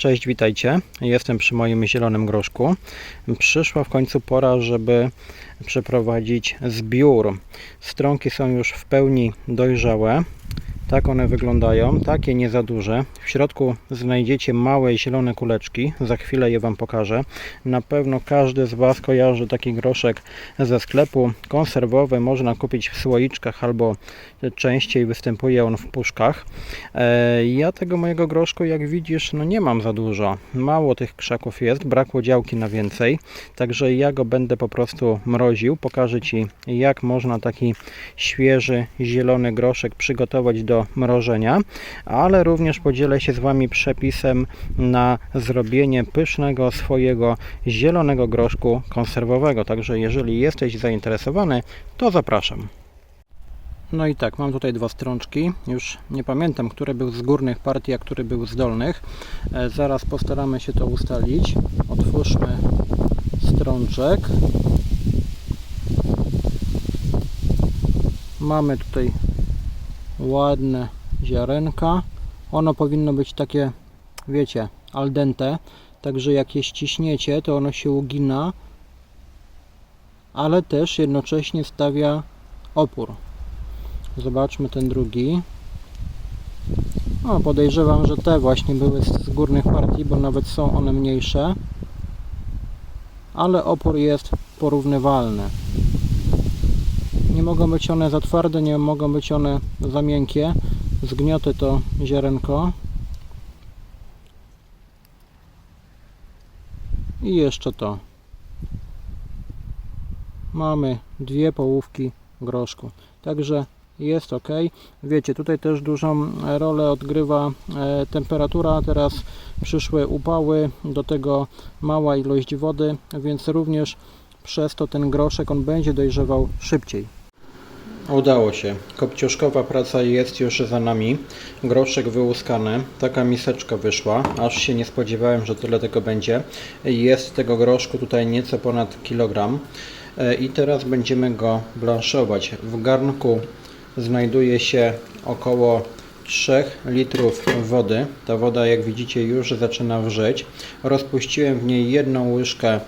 Cześć, witajcie. Jestem przy moim zielonym groszku. Przyszła w końcu pora, żeby przeprowadzić zbiór. Stronki są już w pełni dojrzałe. Tak one wyglądają, takie nie za duże. W środku znajdziecie małe zielone kuleczki, za chwilę je Wam pokażę. Na pewno każdy z Was kojarzy taki groszek ze sklepu. Konserwowy można kupić w słoiczkach albo częściej występuje on w puszkach. E, Ja tego mojego groszku, jak widzisz, no nie mam za dużo. Mało tych krzaków jest, brakło działki na więcej. Także ja go będę po prostu mroził. Pokażę Ci, jak można taki świeży, zielony groszek przygotować do mrożenia, ale również podzielę się z Wami przepisem na zrobienie pysznego swojego zielonego groszku konserwowego. Także jeżeli jesteś zainteresowany, to zapraszam. No i tak, mam tutaj dwa strączki. Już nie pamiętam, który był z górnych partii, a który był z dolnych. E, Zaraz postaramy się to ustalić. Otwórzmy strączek. Mamy tutaj ładne ziarenka. Ono powinno być takie, wiecie, al dente. Także jak je ściśniecie, to ono się ugina, ale też jednocześnie stawia opór. Zobaczmy ten drugi. O, podejrzewam, że te właśnie były z górnych partii, bo nawet są one mniejsze. Ale opór jest porównywalny. Nie mogą być one za twarde, nie mogą być one za miękkie. Zgniotę to ziarenko. I jeszcze to. Mamy dwie połówki groszku. Także jest ok. Wiecie, tutaj też dużą rolę odgrywa e, temperatura. Teraz przyszły upały, do tego mała ilość wody, więc również przez to ten groszek on będzie dojrzewał szybciej. Udało się. Kopciuszkowa praca jest już za nami. Groszek wyłuskany. Taka miseczka wyszła. Aż się nie spodziewałem, że tyle tego będzie. Jest tego groszku tutaj nieco ponad kilogram. E, I teraz będziemy go blanszować. W garnku znajduje się około 3 litrów wody. Ta woda, jak widzicie, już zaczyna wrzeć. Rozpuściłem w niej jedną łyżkę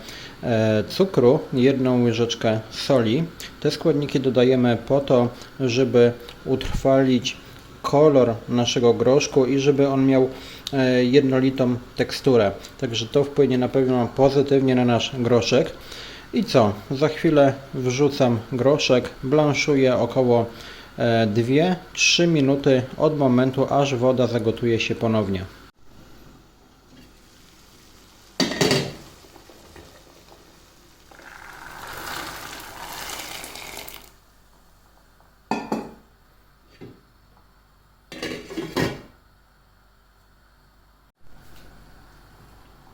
e, cukru, jedną łyżeczkę soli. Te składniki dodajemy po to, żeby utrwalić kolor naszego groszku i żeby on miał e, jednolitą teksturę. Także to wpłynie na pewno pozytywnie na nasz groszek. I co? Za chwilę wrzucam groszek, blanszuję około 2-3 minuty od momentu, aż woda zagotuje się ponownie.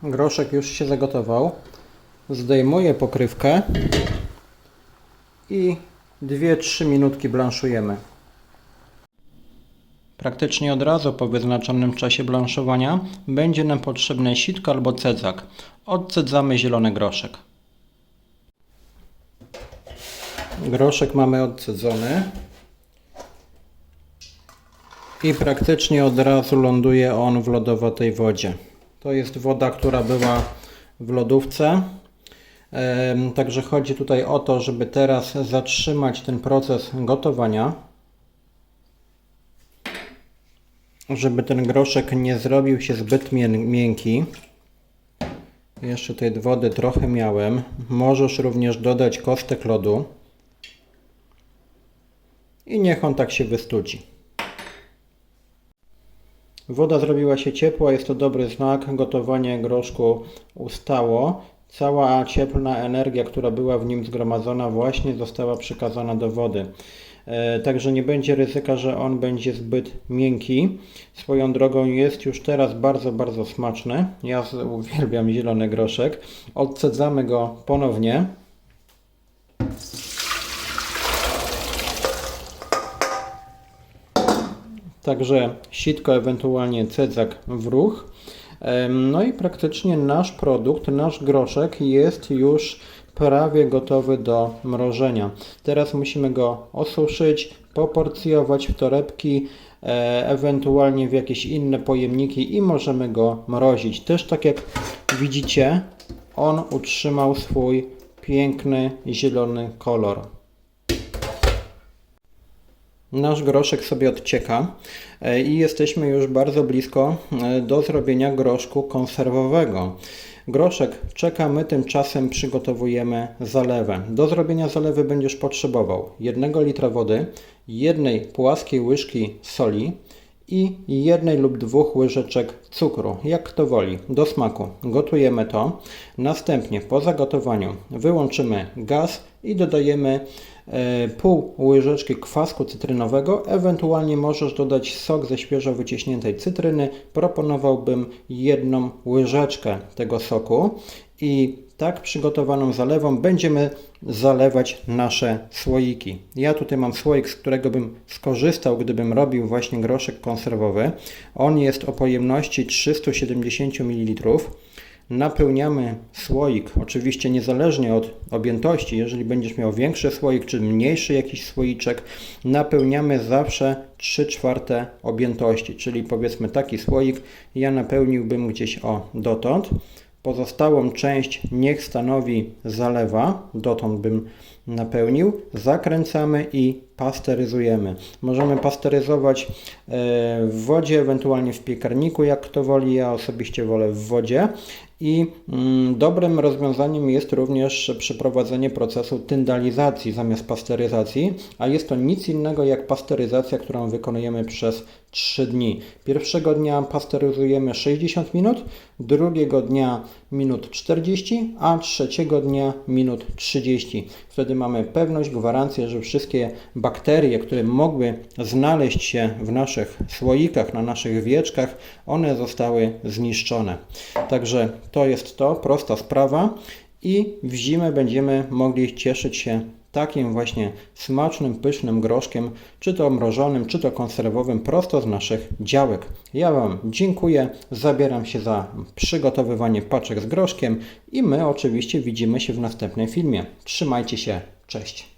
Groszek już się zagotował. Zdejmuję pokrywkę i 2-3 minutki blanszujemy. Praktycznie od razu po wyznaczonym czasie blanszowania będzie nam potrzebne sitko albo cedzak. Odcedzamy zielony groszek. Groszek mamy odcedzony i praktycznie od razu ląduje on w lodowatej wodzie. To jest woda, która była w lodówce. Także chodzi tutaj o to, żeby teraz zatrzymać ten proces gotowania, żeby ten groszek nie zrobił się zbyt mię- miękki. Jeszcze tej wody trochę miałem. Możesz również dodać kostek lodu i niech on tak się wystudzi. Woda zrobiła się ciepła, jest to dobry znak. Gotowanie groszku ustało. Cała cieplna energia, która była w nim zgromadzona, właśnie została przekazana do wody. E, Także nie będzie ryzyka, że on będzie zbyt miękki. Swoją drogą jest już teraz bardzo, bardzo smaczny. Ja uwielbiam zielony groszek. Odcedzamy go ponownie. Także sitko, ewentualnie cedzak w ruch. No i praktycznie nasz produkt, nasz groszek jest już prawie gotowy do mrożenia. Teraz musimy go osuszyć, poporcjować w torebki e, ewentualnie w jakieś inne pojemniki i możemy go mrozić. Też tak jak widzicie, on utrzymał swój piękny zielony kolor. Nasz groszek sobie odcieka e, i jesteśmy już bardzo blisko e, do zrobienia groszku konserwowego. Groszek czeka, my tymczasem przygotowujemy zalewę. Do zrobienia zalewy będziesz potrzebował 1 litra wody, jednej płaskiej łyżki soli i jednej lub dwóch łyżeczek cukru, jak kto woli, do smaku. Gotujemy to. Następnie po zagotowaniu wyłączymy gaz i dodajemy pół łyżeczki kwasku cytrynowego. Ewentualnie możesz dodać sok ze świeżo wyciśniętej cytryny. Proponowałbym jedną łyżeczkę tego soku i tak przygotowaną zalewą będziemy zalewać nasze słoiki. Ja tutaj mam słoik, z którego bym skorzystał, gdybym robił właśnie groszek konserwowy. On jest o pojemności 370 ml. Napełniamy słoik, oczywiście niezależnie od objętości. Jeżeli będziesz miał większy słoik czy mniejszy jakiś słoiczek, napełniamy zawsze 3 czwarte objętości, czyli powiedzmy taki słoik ja napełniłbym gdzieś o dotąd. Pozostałą część niech stanowi zalewa, dotąd bym napełnił. Zakręcamy i pasteryzujemy. Możemy pasteryzować e, w wodzie, ewentualnie w piekarniku, jak kto woli. Ja osobiście wolę w wodzie. I mm, dobrym rozwiązaniem jest również przeprowadzenie procesu tyndalizacji zamiast pasteryzacji, a jest to nic innego jak pasteryzacja, którą wykonujemy przez 3 dni. Pierwszego dnia pasteryzujemy 60 minut, drugiego dnia minut 40, a trzeciego dnia minut 30. Wtedy mamy pewność, gwarancję, że wszystkie bakterie, które mogły znaleźć się w naszych słoikach, na naszych wieczkach, one zostały zniszczone. Także to jest to, prosta sprawa i w zimę będziemy mogli cieszyć się takim właśnie smacznym, pysznym groszkiem, czy to mrożonym, czy to konserwowym, prosto z naszych działek. Ja Wam dziękuję, zabieram się za przygotowywanie paczek z groszkiem i my oczywiście widzimy się w następnym filmie. Trzymajcie się, cześć!